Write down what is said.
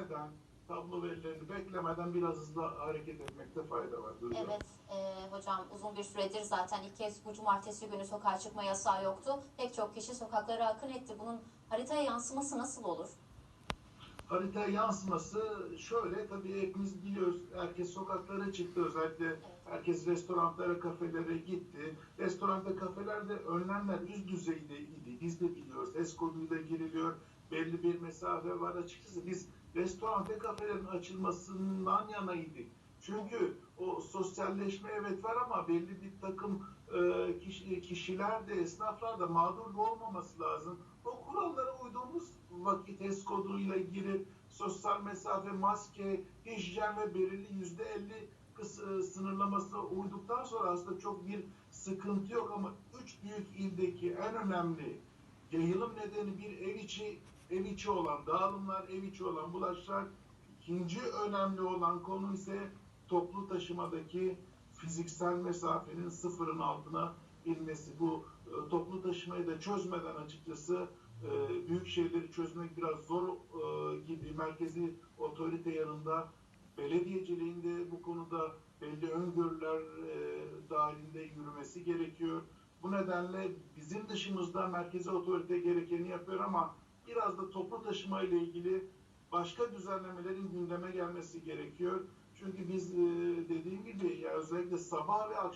beklemeden, tablo verilerini beklemeden biraz hızlı hareket etmekte fayda var. Duygu. Evet e, hocam uzun bir süredir zaten ilk kez bu cumartesi günü sokağa çıkma yasağı yoktu. Pek çok kişi sokaklara akın etti. Bunun haritaya yansıması nasıl olur? Harita yansıması şöyle tabii hepimiz biliyoruz. Herkes sokaklara çıktı özellikle herkes restoranlara, kafelere gitti. Restoranda, kafelerde önlemler üst düzeyde idi. Biz de biliyoruz. HES koduyla giriliyor. Belli bir mesafe var. Açıkçası biz restoran ve kafelerin açılmasından yanaydık. Çünkü o sosyalleşme evet var ama belli bir takım e, kişi, kişiler de esnaflar da mağdur olmaması lazım. O kurallara uyduğumuz vakit HES koduyla girip sosyal mesafe, maske, hijyen ve belirli yüzde elli sınırlamasına uyduktan sonra aslında çok bir sıkıntı yok ama üç büyük ildeki en önemli yayılım nedeni bir ev içi ev içi olan dağılımlar, ev içi olan bulaşlar. İkinci önemli olan konu ise toplu taşımadaki fiziksel mesafenin sıfırın altına inmesi. Bu e, toplu taşımayı da çözmeden açıkçası e, büyük şeyleri çözmek biraz zor e, gibi merkezi otorite yanında belediyeciliğinde bu konuda belli öngörüler e, dahilinde yürümesi gerekiyor. Bu nedenle bizim dışımızda merkezi otorite gerekeni yapıyor ama biraz da toplu taşıma ile ilgili başka düzenlemelerin gündeme gelmesi gerekiyor. Çünkü biz e, dediğim gibi ya özellikle sabah ve akşam